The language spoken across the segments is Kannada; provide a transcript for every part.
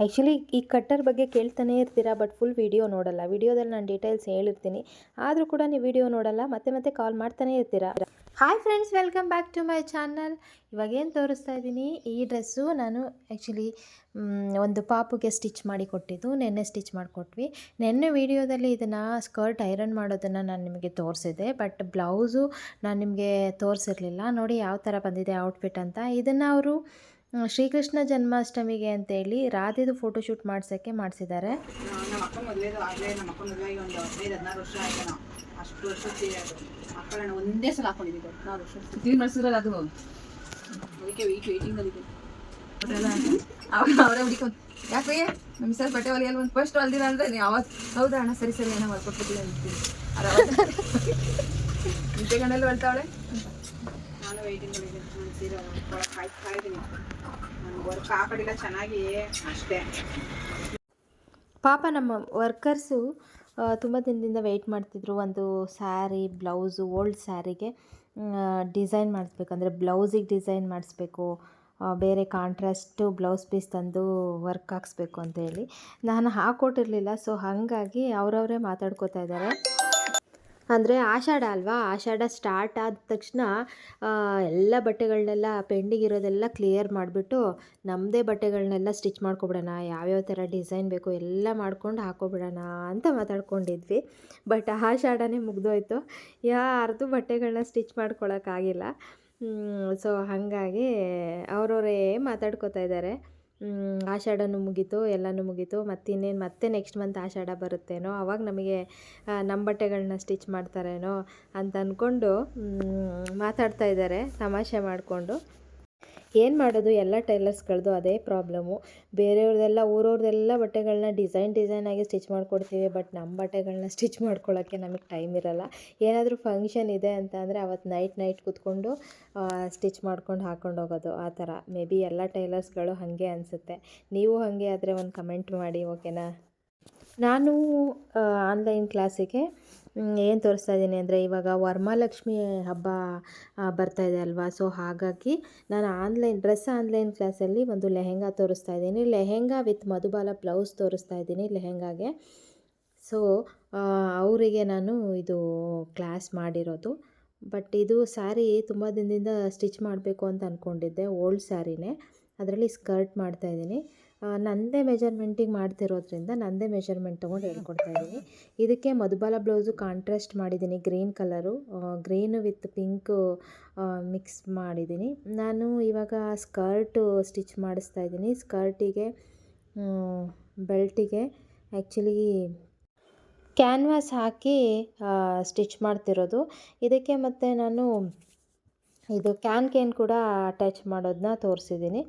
ಆ್ಯಕ್ಚುಲಿ ಈ ಕಟ್ಟರ್ ಬಗ್ಗೆ ಕೇಳ್ತಾನೇ ಇರ್ತೀರಾ ಬಟ್ ಫುಲ್ ವಿಡಿಯೋ ನೋಡಲ್ಲ. ವಿಡಿಯೋದಲ್ಲಿ ನಾನು ಡೀಟೇಲ್ಸ್ ಹೇಳಿರ್ತೀನಿ. ಆದರೂ ಕೂಡ ನೀವು ವಿಡಿಯೋ ನೋಡಲ್ಲ, ಮತ್ತೆ ಮತ್ತೆ ಕಾಲ್ ಮಾಡ್ತಾನೆ ಇರ್ತೀರಾ? Hi friends welcome back to my channel ಇವಾಗೇನು ತೋರಿಸ್ತಾ ಇದ್ದೀನಿ? ಈ ಡ್ರೆಸ್ಸು ನಾನು ಆ್ಯಕ್ಚುಲಿ ಒಂದು ಪಾಪುಗೆ ಸ್ಟಿಚ್ ಮಾಡಿ ಕೊಟ್ಟಿದ್ದು. ನೆನ್ನೆ ಸ್ಟಿಚ್ ಮಾಡಿಕೊಟ್ವಿ. ನೆನ್ನೆ ವಿಡಿಯೋದಲ್ಲಿ ಇದನ್ನು ಸ್ಕರ್ಟ್ ಐರನ್ ಮಾಡೋದನ್ನು ನಾನು ನಿಮಗೆ ತೋರಿಸಿದೆ ಬಟ್ ಬ್ಲೌಸು ನಾನು ನಿಮಗೆ ತೋರಿಸಿರಲಿಲ್ಲ. ನೋಡಿ ಯಾವ ಥರ ಬಂದಿದೆ ಔಟ್ಫಿಟ್ ಅಂತ. ಇದನ್ನು ಅವರು ಶ್ರೀಕೃಷ್ಣ ಜನ್ಮಾಷ್ಟಮಿಗೆ ಅಂತೇಳಿ ರಾಧೆದು ಫೋಟೋಶೂಟ್ ಮಾಡ್ಸೋಕ್ಕೆ ಮಾಡಿಸಿದ್ದಾರೆ. ನಮ್ಮ ಅಕ್ಕ ಮದುವೆದು ಆಗಲೇ ನಮ್ಮ ಅಕ್ಕನ ಮದುವೆಗೆ ಒಂದು ಹದಿನೈದು ಹದಿನಾರು ವರ್ಷ ಆಯ್ತು ನಾವು ಅಷ್ಟು ವರ್ಷ ಮಕ್ಕಳನ್ನ ಒಂದೇ ಸಲ ಹಾಕೊಂಡಿದ್ದೀವಿ ಹದಿನಾರು ವರ್ಷ. ಕ್ಲೀನ್ ಮಾಡಿಸಿದ್ರಲ್ಲ ಅದು? ಅದಕ್ಕೆ ವೆಯ್ಟ್ ವೆಯ್ಟಿಂಗಲ್ಲಿದೆ ಅವಾಗ ಅವರೇ ಹುಡುಕೊಂಡು ಯಾಕೆ ನಮ್ಮ ಸರ್ ಬಟ್ಟೆ ಒಲಿಯಲ್ಲಿ ಒಂದು ಫಸ್ಟ್ ಹೊಲ್ದಿಲ್ಲ ಅಂದರೆ ನೀವು ಅವತ್ತು ಹೌದಾ ಅಣ್ಣ? ಸರಿ ಸರಿ ಏನೋ ಹೊಲ್ಕೊಟ್ಬಿಟ್ಟಿಲ್ಲ ಅಂತೀವಿ ನಿಂತೆ ಗಂಡಲ್ಲಿ ಹೊಲ್ತಾವಳೆ? ನಾನು ವೆಯ್ಟಿಂಗಲ್ಲಿದೆ ನಾನು ಸೀರೆ ಕಾಯ್ತಾ ಇದ್ದೀನಿ. ನಾನು ವರ್ಕ್ ಆ ಕಡೆಲ್ಲ ಚೆನ್ನಾಗಿ ಅಷ್ಟೇ. ಪಾಪ ನಮ್ಮ ವರ್ಕರ್ಸು ತುಂಬ ದಿನದಿಂದ ವೆಯ್ಟ್ ಮಾಡ್ತಿದ್ರು ಒಂದು ಸ್ಯಾರಿ ಬ್ಲೌಸು ಓಲ್ಡ್ ಸ್ಯಾರಿಗೆ ಡಿಸೈನ್ ಮಾಡಿಸ್ಬೇಕಂದ್ರೆ ಬ್ಲೌಸಿಗೆ ಡಿಸೈನ್ ಮಾಡಿಸ್ಬೇಕು. ಬೇರೆ ಕಾಂಟ್ರಾಸ್ಟು ಬ್ಲೌಸ್ ಪೀಸ್ ತಂದು ವರ್ಕ್ ಹಾಕ್ಸ್ಬೇಕು ಅಂತ ಹೇಳಿ. ನಾನು ಹಾಕ್ಕೊಟ್ಟಿರಲಿಲ್ಲ ಸೊ ಹಾಗಾಗಿ ಅವರವರೇ ಮಾತಾಡ್ಕೋತಾ ಇದ್ದಾರೆ. ಅಂದರೆ ಆಷಾಢ ಅಲ್ವಾ? ಆಷಾಢ ಸ್ಟಾರ್ಟ್ ಆದ ತಕ್ಷಣ ಎಲ್ಲ ಬಟ್ಟೆಗಳನ್ನೆಲ್ಲ ಪೆಂಡಿಂಗ್ ಇರೋದೆಲ್ಲ ಕ್ಲಿಯರ್ ಮಾಡಿಬಿಟ್ಟು ನಮ್ಮದೇ ಬಟ್ಟೆಗಳನ್ನೆಲ್ಲ ಸ್ಟಿಚ್ ಮಾಡ್ಕೊಬಿಡೋಣ. ಯಾವ್ಯಾವ ಥರ ಡಿಸೈನ್ ಬೇಕು ಎಲ್ಲ ಮಾಡ್ಕೊಂಡು ಹಾಕೋಬಿಡೋಣ ಅಂತ ಮಾತಾಡ್ಕೊಂಡಿದ್ವಿ. ಬಟ್ ಆಷಾಢನೇ ಮುಗಿದೋಯ್ತು. ಯಾರ್ದು ಬಟ್ಟೆಗಳನ್ನ ಸ್ಟಿಚ್ ಮಾಡ್ಕೊಳಕ್ಕಾಗಿಲ್ಲ. ಸೊ ಹಾಗಾಗಿ ಅವರವರೇ ಮಾತಾಡ್ಕೋತಾ ಇದ್ದಾರೆ. ಆಷಾಢನೂ ಮುಗೀತು, ಎಲ್ಲನೂ ಮುಗೀತು, ಮತ್ತು ಇನ್ನೇನು ಮತ್ತೆ ನೆಕ್ಸ್ಟ್ ಮಂತ್ ಆಷಾಢ ಬರುತ್ತೇನೋ ಆವಾಗ ನಮಗೆ ನಮ್ಮ ಬಟ್ಟೆಗಳನ್ನ ಸ್ಟಿಚ್ ಮಾಡ್ತಾರೇನೋ ಅಂತ ಅಂದ್ಕೊಂಡು ಮಾತಾಡ್ತಾ ಇದ್ದಾರೆ, ತಮಾಷೆ ಮಾಡಿಕೊಂಡು. ಏನು ಮಾಡೋದು? ಎಲ್ಲ ಟೈಲರ್ಸ್ಗಳದ್ದು ಅದೇ ಪ್ರಾಬ್ಲಮ್ಮು ಬೇರೆಯವ್ರದ್ದೆಲ್ಲ ಊರವ್ರದ್ದೆಲ್ಲ ಬಟ್ಟೆಗಳನ್ನ ಡಿಸೈನ್ ಡಿಸೈನಾಗಿ ಸ್ಟಿಚ್ ಮಾಡಿಕೊಡ್ತೀವಿ, ಬಟ್ ನಮ್ಮ ಬಟ್ಟೆಗಳನ್ನ ಸ್ಟಿಚ್ ಮಾಡ್ಕೊಳ್ಳೋಕ್ಕೆ ನಮಗೆ ಟೈಮ್ ಇರಲ್ಲ. ಏನಾದರೂ ಫಂಕ್ಷನ್ ಇದೆ ಅಂತ ಅಂದರೆ ಅವತ್ತು ನೈಟ್ ನೈಟ್ ಕೂತ್ಕೊಂಡು ಸ್ಟಿಚ್ ಮಾಡ್ಕೊಂಡು ಹಾಕ್ಕೊಂಡು ಹೋಗೋದು, ಆ ಥರ. ಮೇ ಬಿ ಎಲ್ಲ ಟೈಲರ್ಸ್ಗಳು ಹಾಗೆ ಅನಿಸುತ್ತೆ. ನೀವು ಹಾಗೆ ಆದರೆ ಒಂದು ಕಮೆಂಟ್ ಮಾಡಿ, ಓಕೆನಾ? ನಾನು ಆನ್ಲೈನ್ ಕ್ಲಾಸಿಗೆ ಏನು ತೋರಿಸ್ತಾ ಇದ್ದೀನಿ ಅಂದರೆ ಇವಾಗ ವರಮಹಾಲಕ್ಷ್ಮಿ ಹಬ್ಬ ಬರ್ತಾ ಇದೆ ಅಲ್ವಾ? ಸೊ ಹಾಗಾಗಿ ನಾನು ಆನ್ಲೈನ್ ಡ್ರೆಸ್ ಆನ್ಲೈನ್ ಕ್ಲಾಸಲ್ಲಿ ಒಂದು ಲೆಹೆಂಗಾ ತೋರಿಸ್ತಾ ಇದ್ದೀನಿ ಲೆಹೆಂಗಾ ವಿತ್ ಮಧುಬಾಲ ಬ್ಲೌಸ್ ತೋರಿಸ್ತಾ ಇದ್ದೀನಿ ಲೆಹೆಂಗಾಗೆ. ಸೊ ಅವರಿಗೆ ನಾನು ಇದು ಕ್ಲಾಸ್ ಮಾಡಿರೋದು. ಬಟ್ ಇದು ಸ್ಯಾರಿ ತುಂಬ ದಿನದಿಂದ ಸ್ಟಿಚ್ ಮಾಡಬೇಕು ಅಂತ ಅಂದ್ಕೊಂಡಿದ್ದೆ ಓಲ್ಡ್ ಸ್ಯಾರಿನೇ ಅದರಲ್ಲಿ ಸ್ಕರ್ಟ್ ಮಾಡ್ತಾಯಿದ್ದೀನಿ ನನ್ನದೇ ಮೆಜರ್ಮೆಂಟಿಗೆ ಮಾಡ್ತಿರೋದ್ರಿಂದ ನನ್ನದೇ ಮೆಜರ್ಮೆಂಟ್ ತೊಗೊಂಡು ಹೇಳ್ಕೊಡ್ತಾ ಇದ್ದೀನಿ. ಇದಕ್ಕೆ ಮಧುಬಾಲ ಬ್ಲೌಸು ಕಾಂಟ್ರಾಸ್ಟ್ ಮಾಡಿದ್ದೀನಿ green colour green with pink mix ಮಾಡಿದ್ದೀನಿ. ನಾನು ಇವಾಗ ಸ್ಕರ್ಟು ಸ್ಟಿಚ್ ಮಾಡಿಸ್ತಾ ಇದ್ದೀನಿ. ಸ್ಕರ್ಟಿಗೆ ಬೆಲ್ಟಿಗೆ ಆ್ಯಕ್ಚುಲಿ ಕ್ಯಾನ್ವಾಸ್ ಹಾಕಿ ಸ್ಟಿಚ್ ಮಾಡ್ತಿರೋದು. ಇದಕ್ಕೆ ಮತ್ತು ನಾನು ಇದು ಕ್ಯಾನ್ ಕೇನ್ ಕೂಡ ಅಟ್ಯಾಚ್ ಮಾಡೋದನ್ನ ತೋರಿಸಿದ್ದೀನಿ.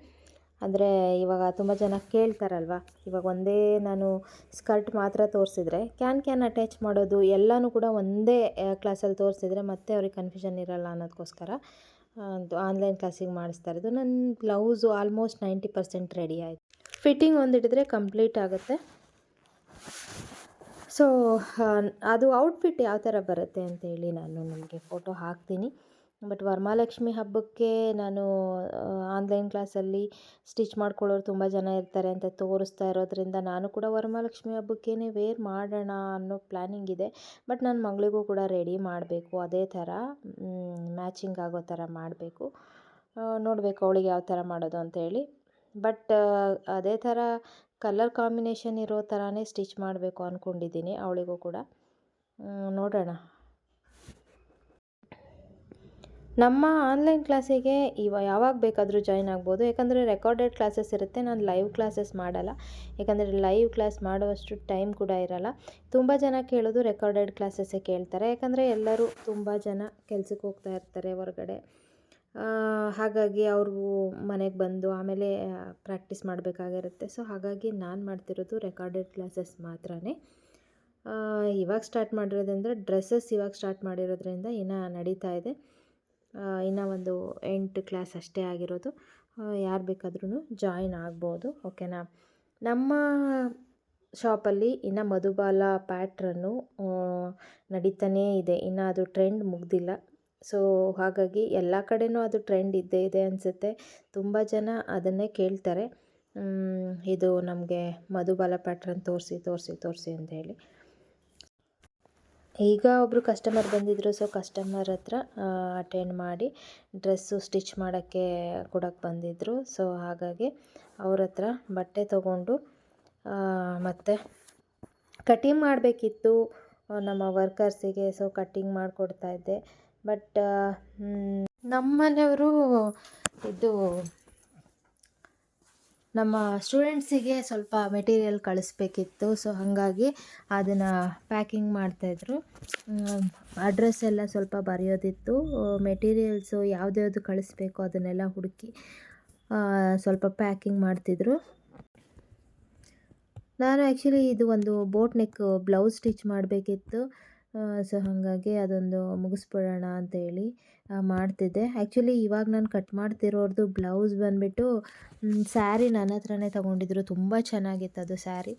ಅಂದರೆ ಇವಾಗ ತುಂಬ ಜನ ಕೇಳ್ತಾರಲ್ವ? ಇವಾಗ ಒಂದೇ ನಾನು ಸ್ಕರ್ಟ್ ಮಾತ್ರ ತೋರಿಸಿದ್ರೆ, ಕ್ಯಾನ್ ಕ್ಯಾನ್ ಅಟ್ಯಾಚ್ ಮಾಡೋದು ಎಲ್ಲನೂ ಕೂಡ ಒಂದೇ ಕ್ಲಾಸಲ್ಲಿ ತೋರಿಸಿದ್ರೆ ಮತ್ತೆ ಅವ್ರಿಗೆ ಕನ್ಫ್ಯೂಷನ್ ಇರಲ್ಲ ಅನ್ನೋದಕ್ಕೋಸ್ಕರ ಆನ್ಲೈನ್ ಕ್ಲಾಸಿಗೆ ಮಾಡಿಸ್ತಾ ಇರೋದು. ನನ್ನ blouse almost ninety percent ready ಆಯಿತು. ಫಿಟ್ಟಿಂಗ್ ಒಂದು ಹಿಡಿದ್ರೆ ಕಂಪ್ಲೀಟ್ ಆಗುತ್ತೆ. ಸೊ ಅದು ಔಟ್ಫಿಟ್ ಯಾವ ಥರ ಬರುತ್ತೆ ಅಂತೇಳಿ ನಾನು ನಿಮಗೆ ಫೋಟೋ ಹಾಕ್ತೀನಿ. ಬಟ್ ವರಮಹಾಲಕ್ಷ್ಮಿ ಹಬ್ಬಕ್ಕೆ ನಾನು ಆನ್ಲೈನ್ ಕ್ಲಾಸಲ್ಲಿ ಸ್ಟಿಚ್ ಮಾಡ್ಕೊಳ್ಳೋರು ತುಂಬ ಜನ ಇರ್ತಾರೆ ಅಂತ ತೋರಿಸ್ತಾ ಇರೋದ್ರಿಂದ ನಾನು ಕೂಡ ವರಮಹಾಲಕ್ಷ್ಮಿ ಹಬ್ಬಕ್ಕೇ ವೇರ್ ಮಾಡೋಣ ಅನ್ನೋ ಪ್ಲ್ಯಾನಿಂಗ್ ಇದೆ. ಬಟ್ ನನ್ನ ಮಗಳಿಗೂ ಕೂಡ ರೆಡಿ ಮಾಡಬೇಕು, ಅದೇ ಥರ ಮ್ಯಾಚಿಂಗ್ ಆಗೋ ಥರ ಮಾಡಬೇಕು. ನೋಡಬೇಕು ಅವಳಿಗೆ ಯಾವ ಥರ ಮಾಡೋದು ಅಂತೇಳಿ ಬಟ್ ಅದೇ ಥರ ಕಲರ್ ಕಾಂಬಿನೇಷನ್ ಇರೋ ಥರನೇ ಸ್ಟಿಚ್ ಮಾಡಬೇಕು ಅಂದ್ಕೊಂಡಿದ್ದೀನಿ ಅವಳಿಗೂ ಕೂಡ. ನೋಡೋಣ. ನಮ್ಮ ಆನ್ಲೈನ್ ಕ್ಲಾಸಿಗೆ ಇವ, ಯಾವಾಗ ಬೇಕಾದರೂ ಜಾಯ್ನ್ ಆಗ್ಬೋದು. ಯಾಕಂದರೆ ರೆಕಾರ್ಡೆಡ್ ಕ್ಲಾಸಸ್ ಇರುತ್ತೆ. ನಾನು ಲೈವ್ ಕ್ಲಾಸಸ್ ಮಾಡಲ್ಲ. ಯಾಕಂದರೆ ಲೈವ್ ಕ್ಲಾಸ್ ಮಾಡುವಷ್ಟು ಟೈಮ್ ಕೂಡ ಇರಲ್ಲ. ತುಂಬ ಜನ ಕೇಳೋದು ರೆಕಾರ್ಡೆಡ್ ಕ್ಲಾಸಸ್ಸೇ ಕೇಳ್ತಾರೆ. ಯಾಕಂದರೆ ಎಲ್ಲರೂ ತುಂಬ ಜನ ಕೆಲ್ಸಕ್ಕೆ ಹೋಗ್ತಾ ಇರ್ತಾರೆ ಹೊರಗಡೆ. ಹಾಗಾಗಿ ಅವರು ಮನೆಗೆ ಬಂದು ಆಮೇಲೆ ಪ್ರಾಕ್ಟೀಸ್ ಮಾಡಬೇಕಾಗಿರುತ್ತೆ. ಸೊ ಹಾಗಾಗಿ ನಾನು ಮಾಡ್ತಿರೋದು ರೆಕಾರ್ಡೆಡ್ ಕ್ಲಾಸಸ್ ಮಾತ್ರನೇ. ಇವಾಗ ಸ್ಟಾರ್ಟ್ ಮಾಡಿರೋದಂದರೆ ಡ್ರೆಸ್ಸಸ್ ಇವಾಗ ಸ್ಟಾರ್ಟ್ ಮಾಡಿರೋದ್ರಿಂದ ಇನ್ನು ನಡೀತಾ ಇದೆ. ಇನ್ನು ಒಂದು ಎಂಟು ಕ್ಲಾಸ್ ಅಷ್ಟೇ ಆಗಿರೋದು. ಯಾರು ಬೇಕಾದ್ರೂ ಜಾಯಿನ್ ಆಗ್ಬೋದು ಓಕೆನಾ ನಮ್ಮ ಶಾಪಲ್ಲಿ ಇನ್ನು ಮಧುಬಾಲ ಪ್ಯಾಟ್ರನ್ನು ನಡೀತಾನೇ ಇದೆ. ಇನ್ನು ಅದು ಟ್ರೆಂಡ್ ಮುಗ್ದಿಲ್ಲ. ಸೊ ಹಾಗಾಗಿ ಎಲ್ಲ ಕಡೆನೂ ಅದು ಟ್ರೆಂಡ್ ಇದ್ದೇ ಇದೆ ಅನಿಸುತ್ತೆ. ತುಂಬ ಜನ ಅದನ್ನೇ ಕೇಳ್ತಾರೆ. ಇದು ನಮಗೆ ಮಧುಬಾಲ ಪ್ಯಾಟ್ರನ್ ತೋರಿಸಿ ತೋರಿಸಿ ತೋರಿಸಿ ಅಂತ ಹೇಳಿ. ಈಗ ಒಬ್ಬರು ಕಸ್ಟಮರ್ ಬಂದಿದ್ದರು ಸೊ ಕಸ್ಟಮರ್ ಹತ್ರ ಅಟೆಂಡ್ ಮಾಡಿ ಡ್ರೆಸ್ಸು ಸ್ಟಿಚ್ ಮಾಡೋಕ್ಕೆ ಕೊಡೋಕ್ಕೆ ಬಂದಿದ್ದರು ಸೊ ಹಾಗಾಗಿ ಅವ್ರ ಹತ್ರ ಬಟ್ಟೆ ತೊಗೊಂಡು ಮತ್ತು ಕಟಿಂಗ್ ಮಾಡಬೇಕಿತ್ತು. ನಮ್ಮ ವರ್ಕರ್ಸಿಗೆ ಸೊ ಕಟ್ಟಿಂಗ್ ಮಾಡಿಕೊಡ್ತಾಯಿದ್ದೆ ಬಟ್ ನಮ್ಮ ಮನೆಯವರು ಇದು ನಮ್ಮ ಸ್ಟೂಡೆಂಟ್ಸಿಗೆ ಸ್ವಲ್ಪ ಮೆಟೀರಿಯಲ್ ಕಳಿಸ್ಬೇಕಿತ್ತು. ಸೊ ಹಾಗಾಗಿ ಅದನ್ನು ಪ್ಯಾಕಿಂಗ್ ಮಾಡ್ತಾಯಿದ್ರು ಅಡ್ರೆಸ್ ಎಲ್ಲ ಸ್ವಲ್ಪ ಬರೆಯೋದಿತ್ತು. ಮೆಟೀರಿಯಲ್ಸು ಯಾವ್ದ್ಯಾವ್ದು ಕಳಿಸ್ಬೇಕು ಅದನ್ನೆಲ್ಲ ಹುಡುಕಿ ಸ್ವಲ್ಪ ಪ್ಯಾಕಿಂಗ್ ಮಾಡ್ತಿದ್ರು. ನಾನು ಆ್ಯಕ್ಚುಲಿ ಇದು ಒಂದು ಬೋಟ್ ನೆಕ್ ಬ್ಲೌಸ್ ಸ್ಟಿಚ್ ಮಾಡಬೇಕಿತ್ತು. ಸೊ ಹಾಗಾಗಿ ಅದೊಂದು ಮುಗಿಸ್ಬಿಡೋಣ ಅಂತೇಳಿ ಮಾಡ್ತಿದ್ದೆ. ಆ್ಯಕ್ಚುಲಿ ಇವಾಗ ನಾನು ಕಟ್ ಮಾಡ್ತಿರೋರ್ದು ಬ್ಲೌಸ್ ಬಂದುಬಿಟ್ಟು ಸ್ಯಾರಿ ನನ್ನ ಹತ್ರನೇ ತೊಗೊಂಡಿದ್ರು. ತುಂಬ ಚೆನ್ನಾಗಿತ್ತು ಅದು ಸ್ಯಾರಿ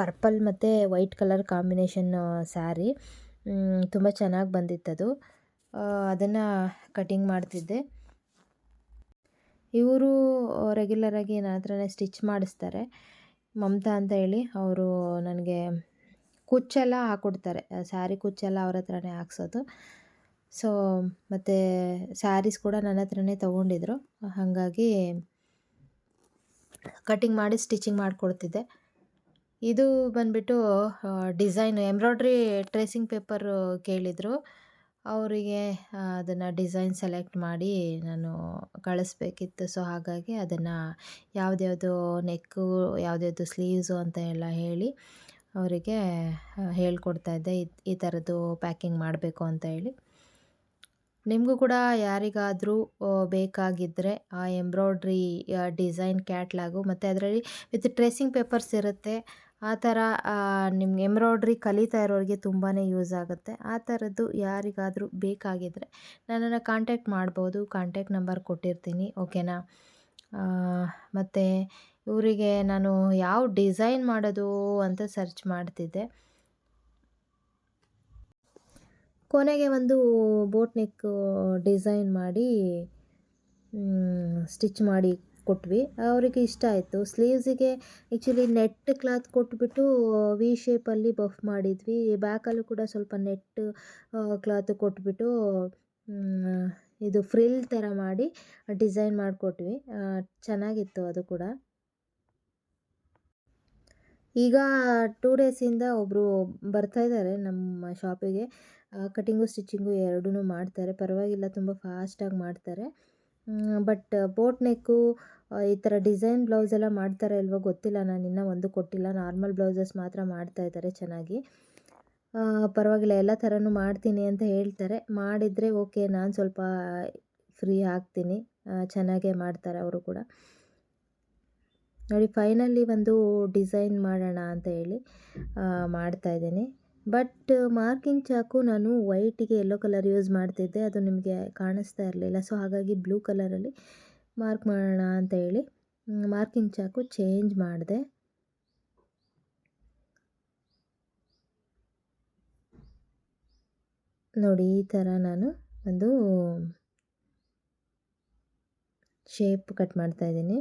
ಪರ್ಪಲ್ ಮತ್ತು ವೈಟ್ ಕಲರ್ ಕಾಂಬಿನೇಷನ್ ಸ್ಯಾರಿ ತುಂಬ ಚೆನ್ನಾಗಿ ಬಂದಿತ್ತದು. ಅದನ್ನು ಕಟಿಂಗ್ ಮಾಡ್ತಿದ್ದೆ. ಇವರು ರೆಗ್ಯುಲರಾಗಿ ನನ್ನ ಹತ್ರನೇ ಸ್ಟಿಚ್ ಮಾಡಿಸ್ತಾರೆ. ಮಮತಾ ಅಂತ ಹೇಳಿ, ಅವರು ನನಗೆ ಕುಚ್ಚೆಲ್ಲ ಹಾಕ್ಕೊಡ್ತಾರೆ ಸ್ಯಾರಿ ಕುಚ್ಚೆಲ್ಲ ಅವ್ರ ಹತ್ರನೇ ಹಾಕ್ಸೋದು. ಸೊ ಮತ್ತು ಸ್ಯಾರೀಸ್ ಕೂಡ ನನ್ನ ಹತ್ರನೇ ತೊಗೊಂಡಿದ್ರು. ಹಾಗಾಗಿ ಕಟಿಂಗ್ ಮಾಡಿ ಸ್ಟಿಚಿಂಗ್ ಮಾಡಿಕೊಡ್ತಿದ್ದೆ. ಇದು ಬಂದುಬಿಟ್ಟು ಡಿಸೈನ್, ಎಂಬ್ರಾಯ್ಡ್ರಿ ಟ್ರೇಸಿಂಗ್ ಪೇಪರು ಕೇಳಿದರು. ಅವರಿಗೆ ಅದನ್ನು ಡಿಸೈನ್ ಸೆಲೆಕ್ಟ್ ಮಾಡಿ ನಾನು ಕಳಿಸ್ಬೇಕಿತ್ತು. ಸೊ ಹಾಗಾಗಿ ಅದನ್ನು ಯಾವುದ್ಯಾವುದು ನೆಕ್ಕು, ಯಾವುದ್ಯಾವುದು ಸ್ಲೀವ್ಸು ಅಂತ ಎಲ್ಲ ಹೇಳಿ ಅವರಿಗೆ ಹೇಳ್ಕೊಡ್ತಾ ಇದ್ದೆ ಈ ಥರದ್ದು ಪ್ಯಾಕಿಂಗ್ ಮಾಡಬೇಕು ಅಂತ ಹೇಳಿ. ನಿಮಗೂ ಕೂಡ ಯಾರಿಗಾದರೂ ಬೇಕಾಗಿದ್ದರೆ ಆ ಎಂಬ್ರಾಯ್ಡ್ರಿ ಡಿಸೈನ್ ಕ್ಯಾಟ್ಲಾಗು, ಮತ್ತು ಅದರಲ್ಲಿ ವಿತ್ ಟ್ರೇಸಿಂಗ್ ಪೇಪರ್ಸ್ ಇರುತ್ತೆ, ಆ ಥರ ನಿಮ್ಗೆ ಎಂಬ್ರಾಯ್ಡ್ರಿ ಕಲಿತಾ ಇರೋರಿಗೆ ತುಂಬಾ ಯೂಸ್ ಆಗುತ್ತೆ. ಆ ಥರದ್ದು ಯಾರಿಗಾದರೂ ಬೇಕಾಗಿದ್ದರೆ ನನ್ನನ್ನು ಕಾಂಟ್ಯಾಕ್ಟ್ ಮಾಡ್ಬೋದು, ಕಾಂಟ್ಯಾಕ್ಟ್ ನಂಬರ್ ಕೊಟ್ಟಿರ್ತೀನಿ, ಓಕೆನಾ? ಮತ್ತು ಇವರಿಗೆ ನಾನು ಯಾವ ಡಿಸೈನ್ ಮಾಡೋದು ಅಂತ ಸರ್ಚ್ ಮಾಡ್ತಿದ್ದೆ. ಕೊನೆಗೆ ಒಂದು ಬೋಟ್ ನೆಕ್ ಡಿಸೈನ್ ಮಾಡಿ ಸ್ಟಿಚ್ ಮಾಡಿ ಕೊಟ್ವಿ. ಅವರಿಗೆ ಇಷ್ಟ ಆಯಿತು. ಸ್ಲೀವ್ಸಿಗೆ ಆ್ಯಕ್ಚುಲಿ ನೆಟ್ ಕ್ಲಾತ್ ಕೊಟ್ಬಿಟ್ಟು ವಿ ಶೇಪಲ್ಲಿ ಬಫ್ ಮಾಡಿದ್ವಿ. ಬ್ಯಾಕಲ್ಲೂ ಕೂಡ ಸ್ವಲ್ಪ ನೆಟ್ ಕ್ಲಾತ್ ಕೊಟ್ಬಿಟ್ಟು ಇದು ಫ್ರಿಲ್ ಥರ ಮಾಡಿ ಡಿಸೈನ್ ಮಾಡಿಕೊಟ್ವಿ. ಚೆನ್ನಾಗಿತ್ತು ಅದು ಕೂಡ. ಈಗ ಟೂ ಡೇಸಿಂದ ಒಬ್ಬರು ಬರ್ತಾ ಇದ್ದಾರೆ ನಮ್ಮ ಶಾಪಿಗೆ ಕಟಿಂಗು ಸ್ಟಿಚಿಂಗು ಎರಡೂ ಮಾಡ್ತಾರೆ. ಪರವಾಗಿಲ್ಲ, ತುಂಬ ಫಾಸ್ಟಾಗಿ ಮಾಡ್ತಾರೆ. ಬಟ್ ಬೋಟ್ ನೆಕ್ಕು ಈ ಥರ ಡಿಸೈನ್ ಬ್ಲೌಸ್ ಎಲ್ಲ ಮಾಡ್ತಾರೋ ಇಲ್ವೋ ಗೊತ್ತಿಲ್ಲ. ನಾನು ಇನ್ನೂ ಒಂದು ಕೊಟ್ಟಿಲ್ಲ. ನಾರ್ಮಲ್ ಬ್ಲೌಸಸ್ ಮಾತ್ರ ಮಾಡ್ತಾ ಇದ್ದಾರೆ ಚೆನ್ನಾಗಿ. ಪರವಾಗಿಲ್ಲ, ಎಲ್ಲ ಥರನೂ ಮಾಡ್ತೀನಿ ಅಂತ ಹೇಳ್ತಾರೆ. ಮಾಡಿದರೆ ಓಕೆ ನಾನು ಸ್ವಲ್ಪ ಫ್ರೀ ಆಗ್ತೀನಿ. ಚೆನ್ನಾಗೇ ಮಾಡ್ತಾರೆ ಅವರು ಕೂಡ. ನೋಡಿ ಫೈನಲಿ ಒಂದು ಡಿಸೈನ್ ಮಾಡೋಣ ಅಂತ ಹೇಳಿ ಮಾಡ್ತಾ ಇದ್ದೀನಿ. ಬಟ್ ಮಾರ್ಕಿಂಗ್ ಚಾಕು ನಾನು ವೈಟಿಗೆ ಯೆಲ್ಲೋ ಕಲರ್ ಯೂಸ್ ಮಾಡ್ತಿದ್ದೆ. ಅದು ನಿಮಗೆ ಕಾಣಿಸ್ತಾ ಇರಲಿಲ್ಲ. ಸೊ ಹಾಗಾಗಿ ಬ್ಲೂ ಕಲರಲ್ಲಿ ಮಾರ್ಕ್ ಮಾಡೋಣ ಅಂತ ಹೇಳಿ ಮಾರ್ಕಿಂಗ್ ಚಾಕು ಚೇಂಜ್ ಮಾಡಿದೆ. ನೋಡಿ, ಈ ಥರ ನಾನು ಒಂದು ಶೇಪ್ ಕಟ್ ಮಾಡ್ತಾ ಇದ್ದೀನಿ.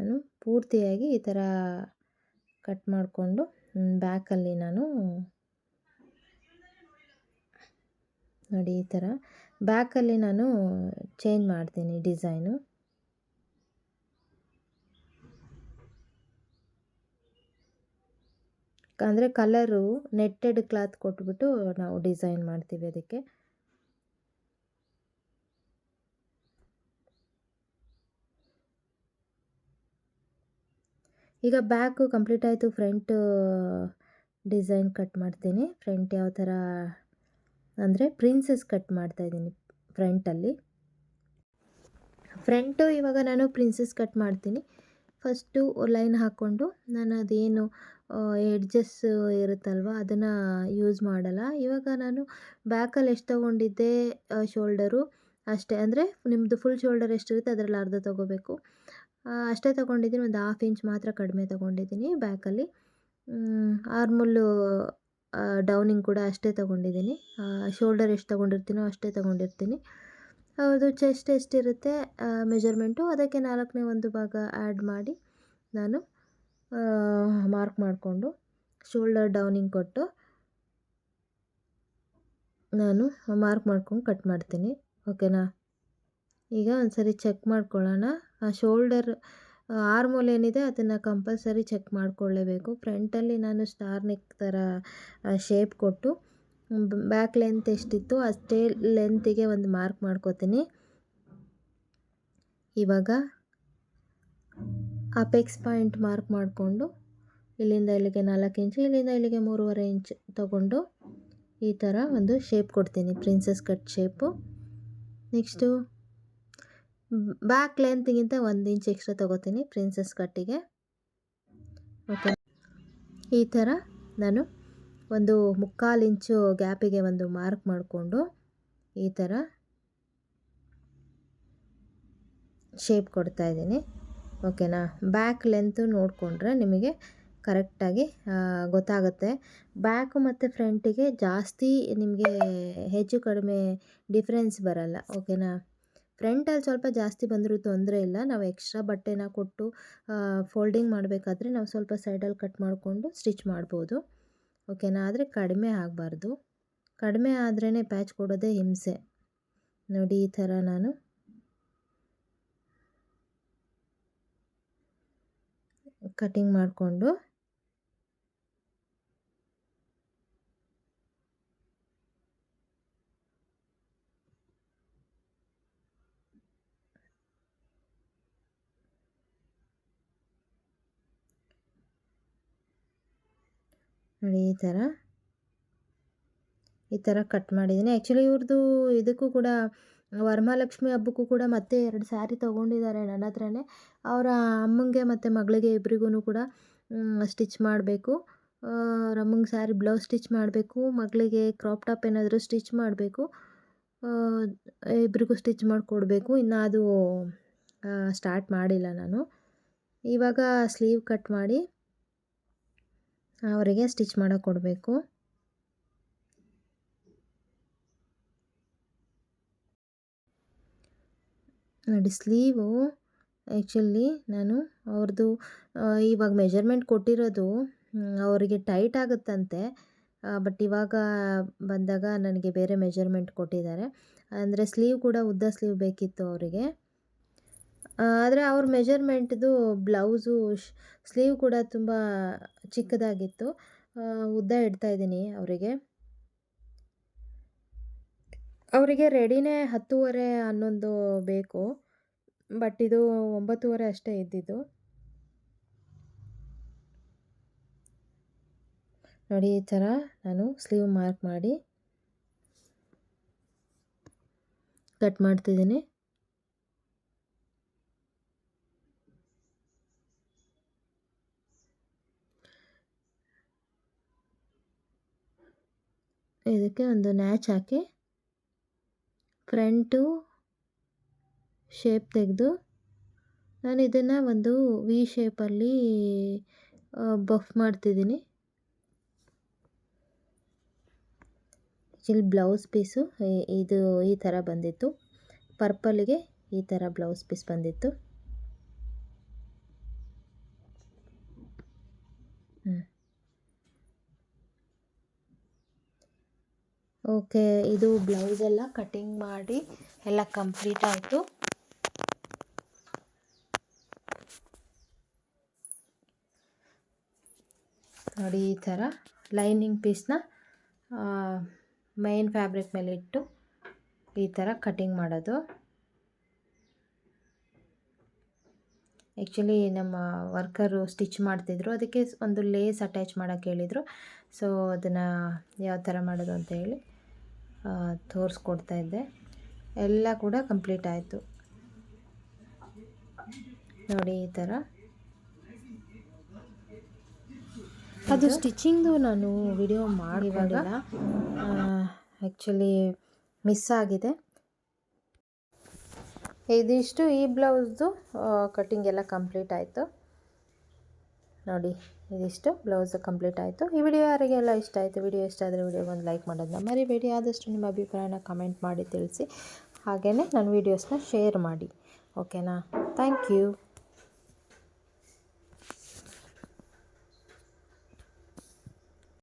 ನಾನು ಪೂರ್ತಿಯಾಗಿ ಈ ಥರ ಕಟ್ ಮಾಡಿಕೊಂಡು ಬ್ಯಾಕಲ್ಲಿ ನಾನು ನೋಡಿ ಈ ಥರ ಬ್ಯಾಕಲ್ಲಿ ನಾನು ಚೇಂಜ್ ಮಾಡ್ತೀನಿ ಡಿಸೈನು. ಅಂದರೆ ಕಲರು ನೆಟ್ಟೆಡ್ ಕ್ಲಾತ್ ಕೊಟ್ಬಿಟ್ಟು ನಾವು ಡಿಸೈನ್ ಮಾಡ್ತೀವಿ ಅದಕ್ಕೆ. ಈಗ ಬ್ಯಾಕು ಕಂಪ್ಲೀಟ್ ಆಯಿತು ಫ್ರಂಟ್ ಡಿಸೈನ್ ಕಟ್ ಮಾಡ್ತೀನಿ. ಫ್ರಂಟ್ ಯಾವ ಥರ ಅಂದರೆ ಪ್ರಿನ್ಸಸ್ ಕಟ್ ಮಾಡ್ತಾ ಇದ್ದೀನಿ ಫ್ರಂಟಲ್ಲಿ ಫ್ರಂಟು ಇವಾಗ ನಾನು ಪ್ರಿನ್ಸಸ್ ಕಟ್ ಮಾಡ್ತೀನಿ. ಫಸ್ಟು ಲೈನ್ ಹಾಕ್ಕೊಂಡು ನಾನು ಅದೇನು ಎಡ್ಜಸ್ ಇರುತ್ತಲ್ವ ಅದನ್ನು ಯೂಸ್ ಮಾಡಲ್ಲ. ಇವಾಗ ನಾನು ಬ್ಯಾಕಲ್ಲಿ ಎಷ್ಟು ತೊಗೊಂಡಿದ್ದೆ ಶೋಲ್ಡರು ಅಷ್ಟೇ. ಅಂದರೆ ನಿಮ್ಮದು ಫುಲ್ ಶೋಲ್ಡರ್ ಎಷ್ಟಿರುತ್ತೆ ಅದರಲ್ಲಿ ಅರ್ಧ ತೊಗೋಬೇಕು. ಅಷ್ಟೇ ತೊಗೊಂಡಿದ್ದೀನಿ. ಒಂದು ಹಾಫ್ ಇಂಚ್ ಮಾತ್ರ ಕಡಿಮೆ ತೊಗೊಂಡಿದ್ದೀನಿ ಬ್ಯಾಕಲ್ಲಿ. ಆರ್ಮುಲ್ಲು ಡೌನಿಂಗ್ ಕೂಡ ಅಷ್ಟೇ ತೊಗೊಂಡಿದ್ದೀನಿ. ಶೋಲ್ಡರ್ ಎಷ್ಟು ತೊಗೊಂಡಿರ್ತೀನೋ ಅಷ್ಟೇ ತೊಗೊಂಡಿರ್ತೀನಿ. ಅದು ಚೆಸ್ಟ್ ಎಷ್ಟಿರುತ್ತೆ? ಮೆಜರ್ಮೆಂಟು ಅದಕ್ಕೆ ನಾಲ್ಕನೇ ಒಂದು ಭಾಗ ಆ್ಯಡ್ ಮಾಡಿ ನಾನು ಮಾರ್ಕ್ ಮಾಡಿಕೊಂಡು ಶೋಲ್ಡರ್ ಡೌನಿಂಗ್ ಕೊಟ್ಟು ನಾನು ಮಾರ್ಕ್ ಮಾಡ್ಕೊಂಡು ಕಟ್ ಮಾಡ್ತೀನಿ. ಓಕೆನಾ ಈಗ ಒಂದು ಸರಿ ಚೆಕ್ ಮಾಡ್ಕೊಳ್ಳೋಣ. ಆ ಶೋಲ್ಡರ್ ಆರ್ಮೋಲ್ ಏನಿದೆ ಅದನ್ನು ಕಂಪಲ್ಸರಿ ಚೆಕ್ ಮಾಡಿಕೊಳ್ಳೇಬೇಕು. ಫ್ರಂಟಲ್ಲಿ ನಾನು ಸ್ಟಾರ್ ನೆಕ್ ಥರ ಶೇಪ್ ಕೊಟ್ಟು ಬ್ಯಾಕ್ ಲೆಂತ್ ಎಷ್ಟಿತ್ತು ಅಷ್ಟೇ ಲೆಂತಿಗೆ ಒಂದು ಮಾರ್ಕ್ ಮಾಡ್ಕೋತೀನಿ. ಇವಾಗ ಅಪೆಕ್ಸ್ ಪಾಯಿಂಟ್ ಮಾರ್ಕ್ ಮಾಡಿಕೊಂಡು, ಇಲ್ಲಿಂದ ಇಲ್ಲಿಗೆ ನಾಲ್ಕು ಇಂಚು, ಇಲ್ಲಿಂದ ಇಲ್ಲಿಗೆ ಮೂರುವರೆ ಇಂಚ್ ತಗೊಂಡು ಈ ಥರ ಒಂದು ಶೇಪ್ ಕೊಡ್ತೀನಿ. Princess cut shape. Next back ಲೆಂತ್ಗಿಂತ ಒಂದು ಇಂಚ್ ಎಕ್ಸ್ಟ್ರಾ ತೊಗೋತೀನಿ ಪ್ರಿನ್ಸಸ್ ಕಟ್ಟಿಗೆ ಓಕೆ ಈ ಥರ ನಾನು ಒಂದು ಮುಕ್ಕಾಲು ಇಂಚು ಗ್ಯಾಪಿಗೆ ಒಂದು ಮಾರ್ಕ್ ಮಾಡಿಕೊಂಡು ಈ ಥರ ಶೇಪ್ ಕೊಡ್ತಾ ಇದ್ದೀನಿ. ಓಕೆನಾ ಬ್ಯಾಕ್ ಲೆಂತು ನೋಡಿಕೊಂಡ್ರೆ ನಿಮಗೆ ಕರೆಕ್ಟಾಗಿ ಗೊತ್ತಾಗುತ್ತೆ. ಬ್ಯಾಕು ಮತ್ತು ಫ್ರಂಟಿಗೆ ಜಾಸ್ತಿ ನಿಮಗೆ ಹೆಚ್ಚು ಕಡಿಮೆ ಡಿಫ್ರೆನ್ಸ್ ಬರಲ್ಲ. ಓಕೆನಾ ಫ್ರಂಟಲ್ಲಿ ಸ್ವಲ್ಪ ಜಾಸ್ತಿ ಬಂದರೂ ತೊಂದರೆ ಇಲ್ಲ. ನಾವು ಎಕ್ಸ್ಟ್ರಾ ಬಟ್ಟೆನ ಕೊಟ್ಟು ಫೋಲ್ಡಿಂಗ್ ಮಾಡಬೇಕಾದ್ರೆ ನಾವು ಸ್ವಲ್ಪ ಸೈಡಲ್ಲಿ ಕಟ್ ಮಾಡಿಕೊಂಡು ಸ್ಟಿಚ್ ಮಾಡ್ಬೋದು. ಓಕೆನಾ ಆದರೆ ಕಡಿಮೆ ಆಗಬಾರ್ದು. ಕಡಿಮೆ ಆದ್ರೇ ಪ್ಯಾಚ್ ಕೊಡೋದೇ ಹಿಂಸೆ. ನೋಡಿ ಈ ಥರ ನಾನು. ಕಟಿಂಗ್ ಮಾಡಿಕೊಂಡು ನೋಡಿ ಈ ಥರ. ಈ ಥರ ಕಟ್ ಮಾಡಿದ್ದೀನಿ. ಆ್ಯಕ್ಚುಲಿ ಇವ್ರದ್ದು ಇದಕ್ಕೂ ಕೂಡ, ವರಮಹಾಲಕ್ಷ್ಮಿ ಹಬ್ಬಕ್ಕೂ ಕೂಡ ಮತ್ತೆ ಎರಡು ಸ್ಯಾರಿ ತೊಗೊಂಡಿದ್ದಾರೆ ನನ್ನ ಹತ್ರನೇ. ಅವರ ಅಮ್ಮಂಗೆ ಮತ್ತು ಮಗಳಿಗೆ ಇಬ್ರಿಗೂ ಕೂಡ ಸ್ಟಿಚ್ ಮಾಡಬೇಕು. ಅವ್ರ ಅಮ್ಮಂಗೆ ಸ್ಯಾರಿ ಬ್ಲೌಸ್ ಸ್ಟಿಚ್ ಮಾಡಬೇಕು. ಮಗಳಿಗೆ ಕ್ರಾಪ್ ಟಾಪ್ ಏನಾದರೂ ಸ್ಟಿಚ್ ಮಾಡಬೇಕು. ಇಬ್ರಿಗೂ ಸ್ಟಿಚ್ ಮಾಡಿಕೊಡ್ಬೇಕು. ಇನ್ನು ಅದು ಸ್ಟಾರ್ಟ್ ಮಾಡಿಲ್ಲ ನಾನು. ಇವಾಗ ಸ್ಲೀವ್ ಕಟ್ ಮಾಡಿ ಅವರಿಗೆ ಸ್ಟಿಚ್ ಮಾಡೋಕೆ ಕೊಡಬೇಕು. ನೋಡಿ ಸ್ಲೀವು ಆ್ಯಕ್ಚುಲಿ ನಾನು ಅವ್ರದ್ದು ಇವಾಗ ಮೆಜರ್ಮೆಂಟ್ ಕೊಟ್ಟಿರೋದು ಅವರಿಗೆ ಟೈಟ್ ಆಗುತ್ತಂತೆ ಬಟ್ ಇವಾಗ ಬಂದಾಗ ನನಗೆ ಬೇರೆ ಮೆಜರ್ಮೆಂಟ್ ಕೊಟ್ಟಿದ್ದಾರೆ. ಅಂದರೆ ಸ್ಲೀವ್ ಕೂಡ ಉದ್ದ ಸ್ಲೀವ್ ಬೇಕಿತ್ತು ಅವರಿಗೆ. ಆದರೆ ಅವ್ರ ಮೆಜರ್ಮೆಂಟ್ದು ಬ್ಲೌಸು ಸ್ಲೀವ್ ಕೂಡ ತುಂಬ ಚಿಕ್ಕದಾಗಿತ್ತು. ಉದ್ದ ಇಡ್ತಾ ಇದ್ದೀನಿ ಅವರಿಗೆ. ಅವರಿಗೆ ರೆಡಿನೇ ಹತ್ತುವರೆ ಹನ್ನೊಂದು ಬೇಕು. ಬಟ್ ಇದು ಒಂಬತ್ತುವರೆ ಅಷ್ಟೇ ಇದ್ದಿದ್ದು. ನೋಡಿ ಈ ಥರ ನಾನು ಸ್ಲೀವ್ ಮಾರ್ಕ್ ಮಾಡಿ ಕಟ್ ಮಾಡ್ತಿದ್ದೀನಿ. ಇದಕ್ಕೆ ಒಂದು ನ್ಯಾಚ್ ಹಾಕಿ ಫ್ರಂಟು ಶೇಪ್ ತೆಗೆದು ನಾನು ಇದನ್ನು ಒಂದು ವಿ ಶೇಪಲ್ಲಿ ಬಫ್ ಮಾಡ್ತಿದ್ದೀನಿ. ಇಲ್ಲಿ ಬ್ಲೌಸ್ ಪೀಸು ಇದು ಈ ಥರ ಬಂದಿತ್ತು. ಪರ್ಪಲ್ಗೆ ಈ ಥರ ಬ್ಲೌಸ್ ಪೀಸ್ ಬಂದಿತ್ತು. ಹ್ಞೂ ಓಕೆ, ಇದು ಬ್ಲೌಸ್ ಎಲ್ಲ ಕಟಿಂಗ್ ಮಾಡಿ ಎಲ್ಲ ಕಂಪ್ಲೀಟ್ ಆಯಿತು. ನೋಡಿ, ಈ ಥರ ಲೈನಿಂಗ್ ಪೀಸ್ನ ಮೈನ್ ಫ್ಯಾಬ್ರಿಕ್ ಮೇಲೆ ಇಟ್ಟು ಈ ಥರ ಕಟಿಂಗ್ ಮಾಡೋದು. ಆ್ಯಕ್ಚುಲಿ ನಮ್ಮ ವರ್ಕರು ಸ್ಟಿಚ್ ಮಾಡ್ತಿದ್ರು. ಅದಕ್ಕೆ ಒಂದು ಲೇಸ್ ಅಟ್ಯಾಚ್ ಮಾಡೋಕ್ಕೆ ಹೇಳಿದರು. ಸೊ ಅದನ್ನು ಯಾವ ಥರ ಮಾಡೋದು ಅಂತ ಹೇಳಿ. ತೋರಿಸ್ಕೊಡ್ತಾ ಇದ್ದೆ. ಎಲ್ಲ ಕೂಡ ಕಂಪ್ಲೀಟ್ ಆಯಿತು. ನೋಡಿ ಈ ಥರ ಅದು ಸ್ಟಿಚಿಂಗ್ದು ನಾನು ವಿಡಿಯೋ ಮಾಡಿಕೊಂಡಿಲ್ಲ. ಆ್ಯಕ್ಚುಲಿ ಮಿಸ್ ಆಗಿದೆ. ಇದಿಷ್ಟು ಈ ಬ್ಲೌಸ್ದು ಕಟ್ಟಿಂಗ್ ಎಲ್ಲ ಕಂಪ್ಲೀಟ್ ಆಯಿತು. ನೋಡಿ. ಇದಿಷ್ಟು. ಬ್ಲೌಸ್ ಕಂಪ್ಲೀಟ್ ಆಯಿತು. ಈ ವಿಡಿಯೋ ಯಾರಿಗೆಲ್ಲ ಇಷ್ಟ ಆಯಿತು ವಿಡಿಯೋ ಇಷ್ಟ ಆದರೆ ವಿಡಿಯೋಗೆ ಒಂದು ಲೈಕ್ ಮಾಡೋದನ್ನ ಮರಿಬೇಡಿ. ಆದಷ್ಟು ನಿಮ್ಮ ಅಭಿಪ್ರಾಯನ ಕಮೆಂಟ್ ಮಾಡಿ ತಿಳಿಸಿ. ಹಾಗೆಯೇ ನನ್ನ ವೀಡಿಯೋಸ್ನ ಶೇರ್ ಮಾಡಿ. ಓಕೆನಾ ಥ್ಯಾಂಕ್ ಯು